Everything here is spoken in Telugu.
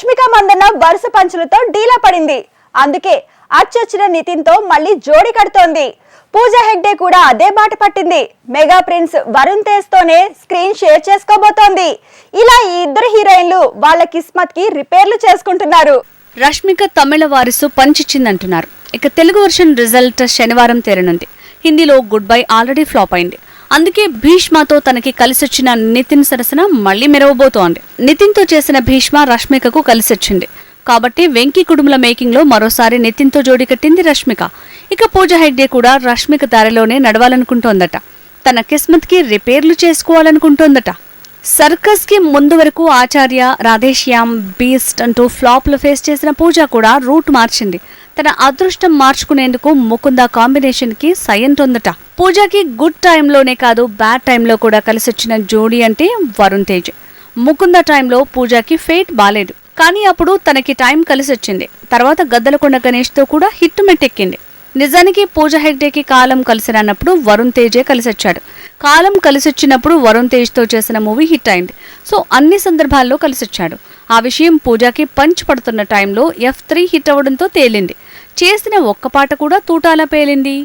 రష్మిక మందన్న వరుస పంచులతో డీలా పడింది. అందుకే అచ్చొచ్చిన నితిన్తో మళ్ళీ జోడి కడుతోంది. పూజా హెగ్డే కూడా అదే బాట పట్టింది. మెగా ప్రిన్స్ వరుణ్ తేజ్ తోనే స్క్రీన్ షేర్ చేసుకోబోతోంది. ఇలా ఈ ఇద్దరు హీరోయిన్లు వాళ్ళ కిస్మత్కి రిపేర్లు చేసుకుంటున్నారు. రష్మిక తమిళ వారసు పంచిచ్చిందంటున్నారు. ఇక తెలుగు వర్షన్ రిజల్ట్ శనివారం తేరనుంది. హిందీలో గుడ్ బై ఆల్రెడీ ఫ్లాప్ అయింది. అందుకే భీష్మతో తనకి కలిసొచ్చిన నితిన్ సరసన మళ్ళీ మెరవబోతోంది. నితిన్తో చేసిన భీష్మ రష్మికకు కలిసొచ్చింది. కాబట్టి వెంకీ కుటుంబల మేకింగ్లో మరోసారి నితిన్తో జోడి కట్టింది రష్మిక. ఇక పూజ హెగ్డే కూడా రష్మిక దారిలోనే నడవాలనుకుంటోందట. తన కిస్మత్కి రిపేర్లు చేసుకోవాలనుకుంటోందట. సర్కస్కి ముందు వరకు ఆచార్య రాధేశ్యామ్ బీస్ట్ అంటూ ఫ్లాప్లు ఫేస్ చేసిన పూజ కూడా రూట్ మార్చింది. తన అదృష్టం మార్చుకునేందుకు ముకుంద కాంబినేషన్కి ఉందట పూజకి గుడ్ టైంలోనే కాదు బ్యాడ్ టైంలో కూడా కలిసొచ్చిన జోడీ అంటే వరుణ్ తేజ్. ముకుంద టైంలో పూజకి ఫేట్ బాలేదు. కానీ అప్పుడు తనకి టైం కలిసొచ్చింది. తర్వాత గద్దలకొండ గణేష్తో కూడా హిట్ మెట్టెక్కింది. నిజానికి పూజ హెగ్డేకి కాలం కలిసి రానప్పుడు వరుణ్ తేజే కలిసొచ్చాడు. కాలం కలిసొచ్చినప్పుడు వరుణ్ తేజ్తో చేసిన మూవీ హిట్ అయింది. సో అన్ని సందర్భాల్లో కలిసొచ్చాడు. ఆ విషయం పూజకి పంచ్ పడుతున్న టైంలో ఎఫ్ త్రీ హిట్ అవ్వడంతో తేలింది. చేసిన ఒక్క పాట కూడా తూటాల పేలింది.